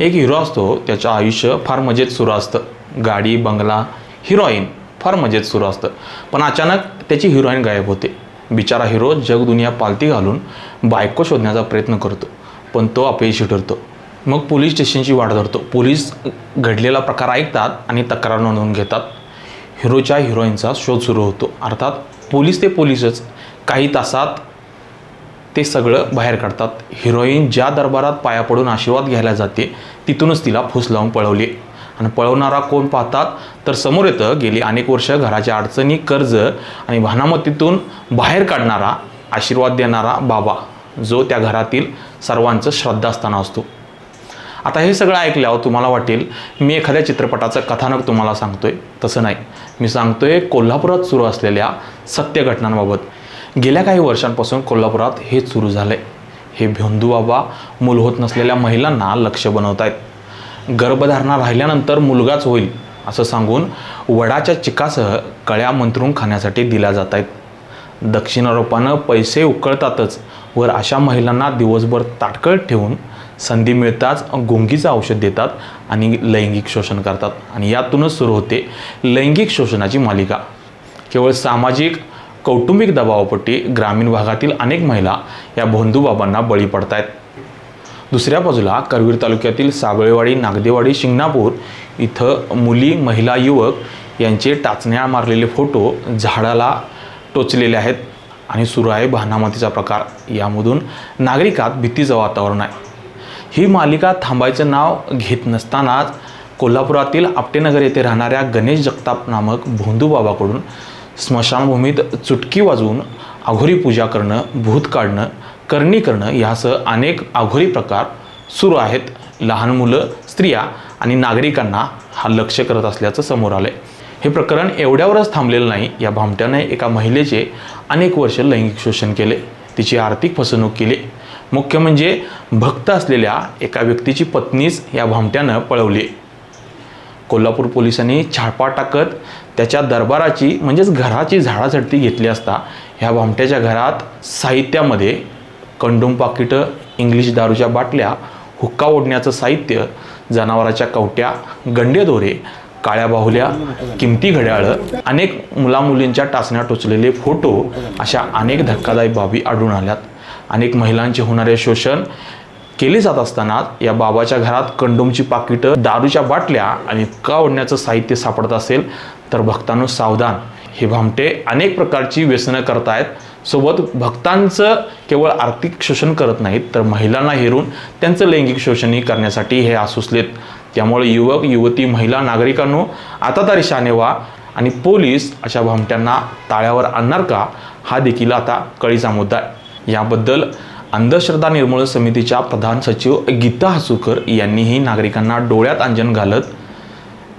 एक हिरो असतो त्याचं आयुष्य फार मजेत सुरू असतं. गाडी बंगला हिरोईन फार मजेत सुरू असतं. पण अचानक त्याची हिरोईन गायब होते. बिचारा हिरो जगदुनिया पालती घालून बायको शोधण्याचा प्रयत्न करतो पण तो अपयशी ठरतो. मग पोलीस स्टेशनची वाट धरतो. पोलीस घडलेला प्रकार ऐकतात आणि तक्रार नोंदवून घेतात. हिरोच्या हिरोईनचा शोध सुरू होतो. अर्थात पोलीस ते पोलीसच. काही तासात ते सगळं बाहेर काढतात. हिरोईन ज्या दरबारात पाया पडून आशीर्वाद घ्यायला जाते तिथूनच तिला फूस लावून पळवली. आणि पळवणारा कोण पाहतात तर समोर येतं गेली अनेक वर्ष घराच्या अडचणी कर्ज आणि भानामतीतून बाहेर काढणारा आशीर्वाद देणारा बाबा जो त्या घरातील सर्वांचं श्रद्धास्थान असतो. आता हे सगळं ऐकल्यावर तुम्हाला वाटेल मी एखाद्या चित्रपटाचं कथानक तुम्हाला सांगतोय. तसं नाही. मी सांगतोय कोल्हापुरात सुरू असलेल्या सत्य घटनांबाबत. गेल्या काही वर्षांपासून कोल्हापुरात हेच सुरू झालंय. हे भेंदू बाबा मूल होत नसलेल्या महिलांना लक्ष बनवत आहेत. गर्भधारणा राहिल्यानंतर मुलगाच होईल असं सांगून वडाच्या चिकासह कळ्या मंत्रून खाण्यासाठी दिल्या जात आहेत. दक्षिण आरोपानं पैसे उकळतातच वर अशा महिलांना दिवसभर ताटकळत ठेवून संधी मिळताच गुंगीचं औषध देतात आणि लैंगिक शोषण करतात. आणि यातूनच सुरू होते लैंगिक शोषणाची मालिका. केवळ सामाजिक कौटुंबिक दबावापोटी ग्रामीण भागातील अनेक महिला या भोंदूबाबांना बळी पडत आहेत दुसऱ्या बाजूला करवीर तालुक्यातील साबळेवाडी नागदेवाडी शिंगणापूर इथं मुली महिला युवक यांचे टाचण्या मारलेले फोटो झाडाला टोचलेले आहेत आणि सुरू आहे भानामतीचा प्रकार यामधून नागरिकात भीतीचं वातावरण आहे. ही मालिका थांबायचं नाव घेत नसतानाच कोल्हापुरातील आपटेनगर येथे राहणाऱ्या गणेश जगताप नामक भोंदूबाबाकडून स्मशानभूमीत चुटकी वाजवून आघोरी पूजा करणं भूत काढणं करणी करणं यासह अनेक आघोरी प्रकार सुरू आहेत. लहान मुलं स्त्रिया आणि नागरिकांना हा लक्ष करत असल्याचं समोर आलं हे प्रकरण एवढ्यावरच थांबलेलं नाही. या भामट्याने एका महिलेचे अनेक वर्ष लैंगिक शोषण केले. तिची आर्थिक फसवणूक केली. मुख्य म्हणजे भक्त असलेल्या एका व्यक्तीची पत्नीच या भामट्यानं पळवली. कोल्हापूर पोलिसांनी छापा टाकत त्याच्या दरबाराची म्हणजेच घराची झाडाझडती घेतली असता ह्या भामट्याच्या घरात साहित्यामध्ये कंडोम पाकिटं इंग्लिश दारूच्या बाटल्या हुक्का ओढण्याचं साहित्य जनावराच्या कवट्या गंडेदोरे काळ्या बाहुल्या किमती घड्याळं अनेक मुलामुलींच्या टाचण्या टोचलेले फोटो अशा अनेक धक्कादायक बाबी आढळून आल्यात. अनेक महिलांचे होणारे शोषण केली जात असताना या बाबाच्या घरात कंडोमची पाकिटं दारूच्या बाटल्या आणि हुक्का ओढण्याचं साहित्य सापडत असेल तर भक्तांनो सावधान. हे भामटे अनेक प्रकारची व्यसनं करतायत. सोबत भक्तांचं केवळ आर्थिक शोषण करत नाहीत तर महिलांना हेरून त्यांचं लैंगिक शोषणही करण्यासाठी हे आसुसलेत. त्यामुळे युवक युवती महिला नागरिकांनो आता तरी शाने व्हा आणि पोलीस अशा भामट्यांना ताळ्यावर आणणार का? हा देखील आता कळीचा मुद्दा आहे. याबद्दल अंधश्रद्धा निर्मूलन समितीच्या प्रधान सचिव गीता हसूकर यांनीही नागरिकांना डोळ्यात अंजन घालत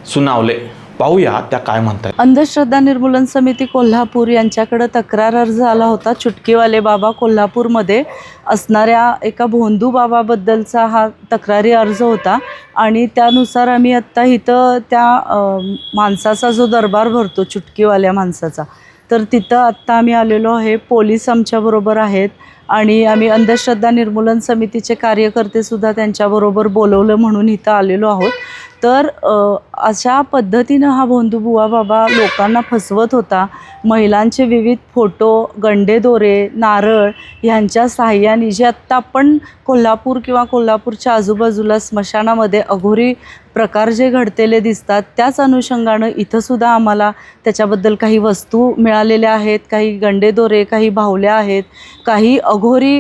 सुनावले. पाहूया त्या काय म्हणतात अंधश्रद्धा निर्मूलन समिती कोल्हापूर यांच्याकडे तक्रार अर्ज आला होता. चुटकीवाले बाबा कोल्हापूरमध्ये असणाऱ्या एका भोंदू बाबाबद्दलचा हा तक्रारी अर्ज होता आणि त्यानुसार आम्ही आत्ता इथं त्या माणसाचा जो दरबार भरतो चुटकीवाल्या माणसाचा तर तिथं आत्ता आम्ही आलेलो आहे. पोलीस आमच्याबरोबर आहेत. आणि आम्ही अंधश्रद्धा निर्मूलन समितीचे कार्यकर्तेसुद्धा त्यांच्याबरोबर बोलवलं म्हणून इथं आलेलो आहोत. तर अशा पद्धतीनं हा भोंदूबुवा बाबा लोकांना फसवत होता. महिलांचे विविध फोटो गंडे दोरे नारळ ह्यांच्या साह्याने जे आत्ता आपण कोल्हापूर किंवा कोल्हापूरच्या आजूबाजूला स्मशानामध्ये अघोरी प्रकार जे घडतेले दिसतात त्याच अनुषंगानं इथंसुद्धा आम्हाला त्याच्याबद्दल काही वस्तू मिळालेल्या आहेत काही गंडेदोरे काही बाहुल्या आहेत काही अघोरी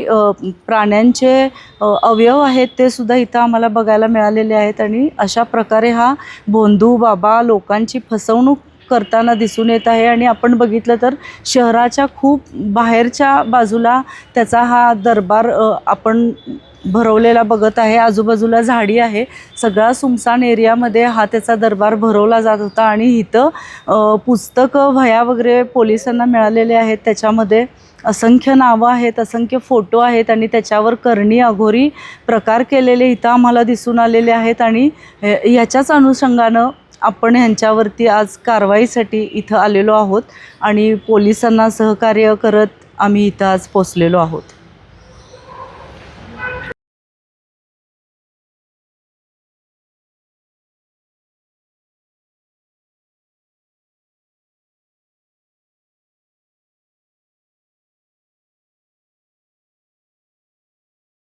प्राण्यांचे अवयव आहेत ते सुद्धा इथं आम्हाला बघायला मिळालेले आहेत आणि अशा प्रकारे हा भोंदू बाबा लोकांची फसवणूक करताना दिसून येत आहे आणि आपण बघितलं तर शहराच्या खूप बाहेरच्या बाजूला त्याचा हा दरबार आपण भरवलेला बघत आहे. आजूबाजूला झाडी आहे. सगळा सुमसान एरियामध्ये हा त्याचा दरबार भरवला जात होता आणि इथं पुस्तकं वह्या वगैरे पोलिसांना मिळालेले आहेत. त्याच्यामध्ये असंख्य नावं आहेत असंख्य फोटो आहेत आणि त्याच्यावर करणी अघोरी प्रकार केलेले इथं आम्हाला दिसून आलेले आहेत आणि ह्याच्याच अनुषंगानं आपण ह्यांच्यावरती आज कारवाईसाठी इथं आलेलो आहोत आणि पोलिसांना सहकार्य करत आम्ही इथं आज पोचलेलो आहोत.